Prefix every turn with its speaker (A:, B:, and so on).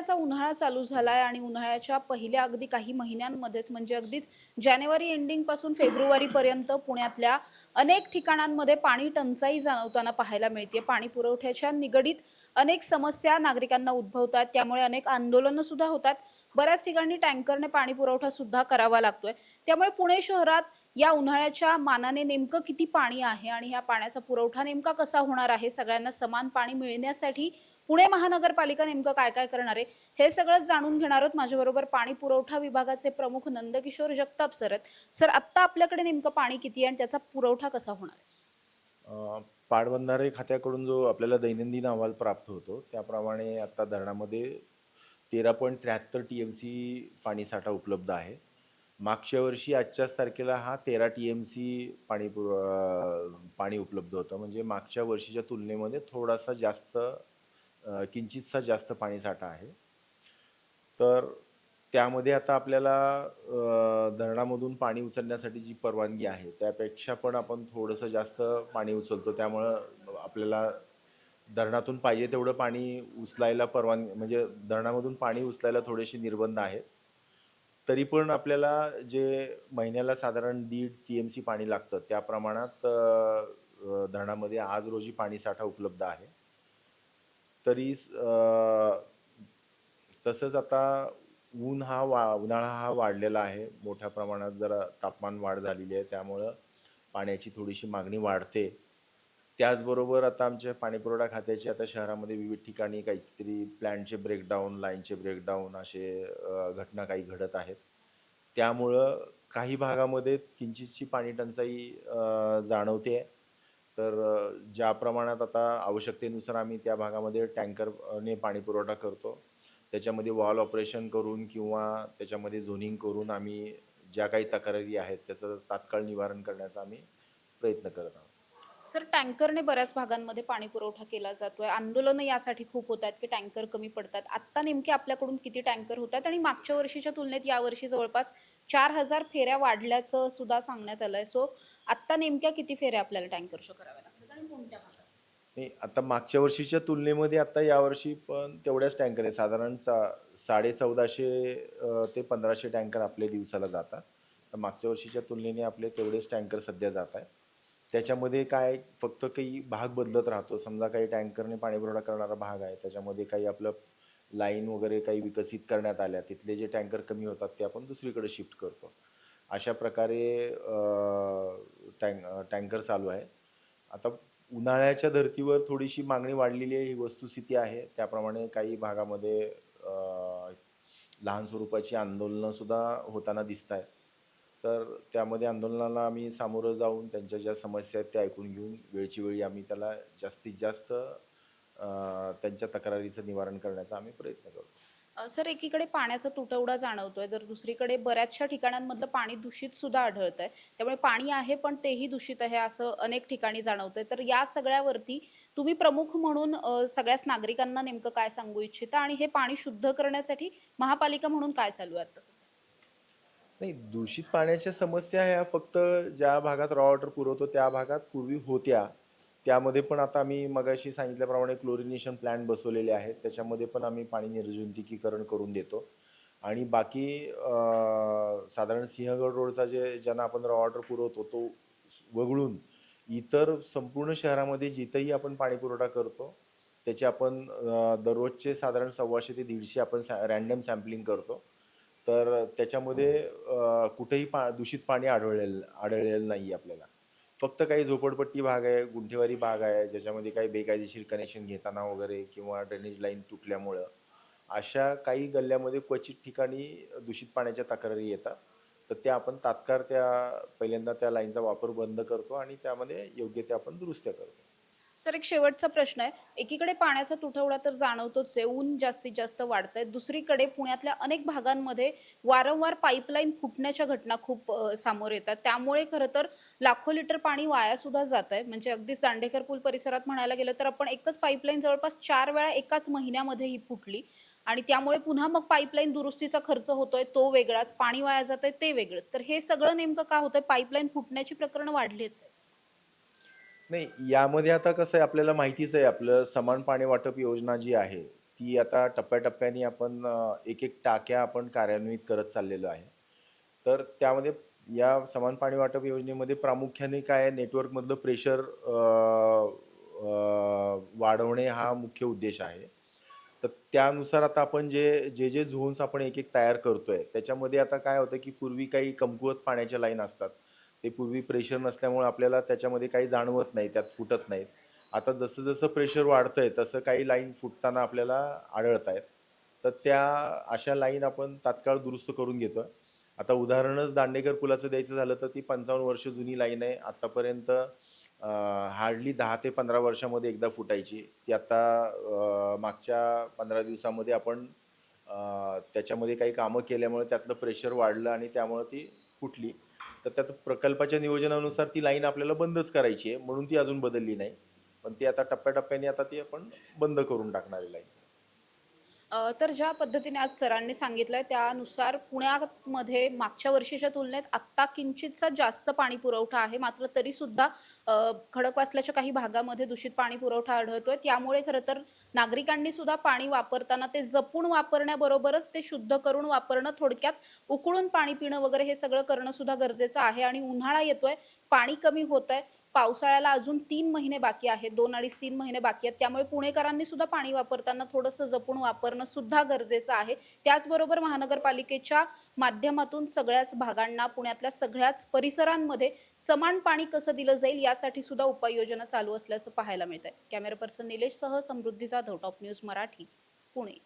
A: झळाळ्याचा उन्हाळा चालू झालाय आणि उन्हाळ्याच्या पहिल्या अगदी काही महिन्यांमध्येच म्हणजे अगदीच जानेवारी एंडिंगपासून फेब्रुवारी पर्यंत पुण्यातल्या अनेक ठिकाणांमध्ये पाणी टंचाई जाणवताना पाहायला मिळते पाणी पुरवठ्याच्या निगडीत अनेक समस्या नागरिकांना उद्भवतात. त्यामुळे अनेक आंदोलनं सुद्धा होतात. बऱ्याच ठिकाणी टँकरने पाणी पुरवठा सुद्धा करावा लागतोय. त्यामुळे पुणे शहरात या उन्हाळ्याच्या मानाने नेमकं किती पाणी आहे आणि ह्या पाण्याचा पुरवठा नेमका कसा होणार आहे? सगळ्यांना समान पाणी मिळण्यासाठी पुणे महानगरपालिका नेमकं काय काय करणार आहे हे सगळं जाणून घेणार आहोत. माझ्याबरोबर पाणी पुरवठा विभागाचे प्रमुख नंदकिशोर जगताप सर आहेत. सर आत्ता आपल्याकडे नेमकं पाणी किती आहे आणि त्याचा पुरवठा कसा होणार आहे?
B: पाटबंधारे खात्याकडून जो आपल्याला दैनंदिन अहवाल प्राप्त होतो त्याप्रमाणे आत्ता धरणामध्ये तेरा पॉईंट त्र्याहत्तर टी एम सी पाणीसाठा उपलब्ध आहे. मागच्या वर्षी आजच्याच तारखेला हा तेरा टी एम सी पाणी पुर पाणी उपलब्ध होतं. म्हणजे मागच्या वर्षीच्या तुलनेमध्ये थोडासा जास्त किंचितसा जास्त पाणीसाठा आहे. तर त्यामध्ये आता आपल्याला धरणामधून पाणी उचलण्यासाठी जी परवानगी आहे त्यापेक्षा पण आपण थोडंसं जास्त पाणी उचलतो. त्यामुळं आपल्याला धरणातून पाहिजे तेवढं पाणी उचलायला परवानगी म्हणजे धरणामधून पाणी उचलायला थोडेसे निर्बंध आहेत. तरी पण आपल्याला जे महिन्याला साधारण दीड टी एम सी पाणी लागतं त्या प्रमाणात धरणामध्ये आज रोजी पाणीसाठा उपलब्ध आहे. तरी तसंच आता ऊन हा वा उन्हाळा हा वाढलेला आहे. मोठ्या प्रमाणात जरा तापमान वाढ झालेली आहे. त्यामुळं पाण्याची थोडीशी मागणी वाढते. त्याचबरोबर आता आमच्या पाणीपुरवठा खात्याचे आता शहरामध्ये विविध ठिकाणी काहीतरी प्लॅनचे ब्रेकडाऊन लाईनचे ब्रेकडाऊन असे घटना काही घडत आहेत. त्यामुळं काही भागामध्ये किंचितची पाणी टंचाई अ, जाणवते तर ज्या प्रमाणात आता आवश्यकतेनुसार आम्ही त्या भागामध्ये टँकरने पाणी पुरवठा करतो त्याच्यामध्ये वॉल ऑपरेशन करून किंवा त्याच्यामध्ये झोनिंग करून आम्ही ज्या काही तक्रारी आहेत त्याचं तात्काळ निवारण करण्याचा आम्ही प्रयत्न करत आहोत.
A: सर टँकरने बऱ्याच भागांमध्ये पाणी पुरवठा केला जातोय. आंदोलनं यासाठी खूप होत आहेत की टँकर कमी पडतात. आत्ता नेमके आपल्याकडून किती टँकर होत आहेत आणि मागच्या वर्षीच्या तुलनेत यावर्षी जवळपास चार हजार फेऱ्या वाढल्याचं सुद्धा सांगण्यात आलंय. सो आत्ता नेमक्या किती फेऱ्या आपल्याला टँकरच्या कराव्या लागतात आणि कोणत्या भागात?
B: नाही आता मागच्या वर्षीच्या तुलनेमध्ये आता यावर्षी पण तेवढ्याच टँकर आहे साधारण सा साडे चौदाशे ते पंधराशे टँकर आपले दिवसाला जातात. तर मागच्या वर्षीच्या तुलनेने आपले तेवढेच टँकर सध्या जात आहेत. त्याच्यामध्ये काय फक्त काही भाग बदलत राहतो. समजा काही टँकरने पाणीपुरवठा करणारा भाग आहे त्याच्यामध्ये काही आपलं लाईन वगैरे काही विकसित करण्यात आल्या तिथले जे टँकर कमी होतात ते आपण दुसरीकडे शिफ्ट करतो. अशा प्रकारे टँक टँकर चालू आहे. आता उन्हाळ्याच्या धर्तीवर थोडीशी मागणी वाढलेली आहे ही वस्तुस्थिती आहे. त्याप्रमाणे काही भागामध्ये लहान स्वरूपाची आंदोलनंसुद्धा होताना दिसत आहेत तर त्यामध्ये आंदोलनाला आम्ही सामोरं जाऊन त्यांच्या ज्या समस्या आहेत त्या ऐकून घेऊन वेळची वेळी आम्ही त्याला जास्तीत जास्त अ, त्यांच्या तक्रारीचं निवारण करण्याचा आम्ही प्रयत्न करतो.
A: अ, सर एकीकडे पाण्याचा तुटवडा जाणवतोय तर दुसरीकडे बऱ्याचशा ठिकाणांमधलं पाणी दूषित सुद्धा आढळत आहे त्यामुळे पाणी आहे पण तेही दूषित आहे असं अनेक ठिकाणी जाणवतंय. तर या सगळ्यावरती तुम्ही प्रमुख म्हणून अ, सगळ्याच नागरिकांना नेमकं काय सांगू इच्छिता? आणि हे पाणी शुद्ध करण्यासाठी महापालिका म्हणून काय चालू आहे आता
B: नाही दूषित पाण्याच्या समस्या ह्या फक्त ज्या भागात रॉ वॉटर पुरवतो त्या भागात पूर्वी होत्या. त्यामध्ये पण आता आम्ही मगाशी सांगितल्याप्रमाणे क्लोरिनेशन प्लॅन्ट बसवलेले आहेत. त्याच्यामध्ये पण आम्ही पाणी निर्जंतुकीकरण करून देतो. आणि बाकी साधारण सिंहगड रोडचा जे ज्यांना आपण रॉ वॉटर पुरवतो तो वगळून इतर संपूर्ण शहरामध्ये जिथंही आपण पाणी पुरवठा करतो त्याचे आपण दररोजचे साधारण सव्वाशे ते दीडशे आपण सॅ रॅन्डम सॅम्पलिंग करतो. तर त्याच्यामध्ये कुठेही पा दूषित पाणी आढळलेलं आढळलेलं नाही आपल्याला. फक्त काही झोपडपट्टी भाग आहे गुंठेवारी भाग आहे ज्याच्यामध्ये काही बेकायदेशीर कनेक्शन घेताना वगैरे किंवा ड्रेनेज लाईन तुटल्यामुळं अशा काही गल्ल्यामध्ये क्वचित ठिकाणी दूषित पाण्याच्या तक्रारी येतात. तर त्या आपण तात्काळ त्या पहिल्यांदा त्या लाईनचा वापर बंद करतो आणि त्यामध्ये योग्य ते आपण दुरुस्त्या करतो.
A: सर एक शेवटचा प्रश्न आहे. एकीकडे पाण्याचा तुटवडा तर जाणवतोच आहे. ऊन जास्तीत जास्त वाढत आहे दुसरीकडे पुण्यातल्या अनेक भागांमध्ये वारंवार पाईपलाईन फुटण्याच्या घटना खूप अ, समोर येतात. त्यामुळे खरं तर लाखो लिटर पाणी वाया सुद्धा जात आहे म्हणजे अगदीच दांडेकर पूल परिसरात म्हणायला गेलं तर आपण एकच पाईपलाईन जवळपास चार वेळा एकाच महिन्यामध्ये ही फुटली आणि त्यामुळे पुन्हा मग पाईपलाईन दुरुस्तीचा खर्च होतोय. तो वेगळाच पाणी वाया जात आहे ते वेगळंच. तर हे सगळं नेमकं का होतंय? पाईपलाईन फुटण्याची प्रकरणं वाढली आहेत
B: नाही यामध्ये आता कसं आहे आपल्याला माहितीच आहे आपलं समान पाणी वाटप योजना जी आहे ती आता टप्प्याटप्प्याने आपण एक एक टाक्या आपण कार्यान्वित करत चाललेलो आहे. तर त्यामध्ये या समान पाणी वाटप योजनेमध्ये प्रामुख्याने काय आहे नेटवर्कमधलं प्रेशर वाढवणे हा मुख्य उद्देश आहे. तर त्यानुसार आता आपण जे जे जे झोन्स आपण एक एक तयार करतोय त्याच्यामध्ये आता काय होतं की पूर्वी काही कमकुवत पाण्याच्या लाईन असतात. ते पूर्वी प्रेशर नसल्यामुळे आपल्याला त्याच्यामध्ये काही जाणवत नाही त्यात फुटत नाहीत. आता जसं जसं प्रेशर वाढतंय तसं काही लाईन फुटताना आपल्याला आढळत आहेत. तर त्या अशा लाईन आपण तात्काळ दुरुस्त करून घेतोय. आता उदाहरणच दांडेकर पुलाचं द्यायचं झालं तर ती पंचावन्न वर्ष जुनी लाईन आहे. आत्तापर्यंत हार्डली दहा ते पंधरा वर्षामध्ये एकदा फुटायची. ती आता मागच्या पंधरा दिवसामध्ये आपण त्याच्यामध्ये काही कामं केल्यामुळे त्यातलं प्रेशर वाढलं आणि त्यामुळे ती फुटली. तर त्यात प्रकल्पाच्या नियोजनानुसार ती लाईन आपल्याला बंदच करायची आहे. म्हणून ती अजून बदलली नाही. पण ती आता टप्प्याटप्प्याने आता ती आपण बंद करून टाकणार आहे लाईन.
A: तर ज्या पद्धतीने आज सरांनी सांगितलंय त्यानुसार पुण्यामध्ये मागच्या वर्षीच्या तुलनेत आत्ता किंचितचा जास्त पाणी पुरवठा आहे. मात्र तरी सुद्धा खडकवासल्याच्या काही भागामध्ये दूषित पाणी पुरवठा आढळतोय. त्यामुळे खरं तर नागरिकांनी सुद्धा पाणी वापरताना ते जपून वापरण्याबरोबरच ते शुद्ध करून वापरणं थोडक्यात उकळून पाणी पिणं वगैरे हे सगळं करणं सुद्धा गरजेचं आहे. आणि उन्हाळा येतोय पाणी कमी होत आहे पावसाळ्याला अजून तीन महिने बाकी आहेत दोन अडीच तीन महिने बाकी आहेत. त्यामुळे पुणेकरांनी सुद्धा पाणी वापरताना थोडंसं जपून वापरणं सुद्धा गरजेचं आहे. त्याचबरोबर महानगरपालिकेच्या माध्यमातून सगळ्याच भागांना पुण्यातल्या सगळ्याच परिसरांमध्ये समान पाणी कसं दिलं जाईल यासाठी सुद्धा उपाययोजना चालू असल्याचं पाहायला मिळत आहे कॅमेरा पर्सन निलेश सह समृद्धी जाधव टॉप न्यूज मराठी पुणे.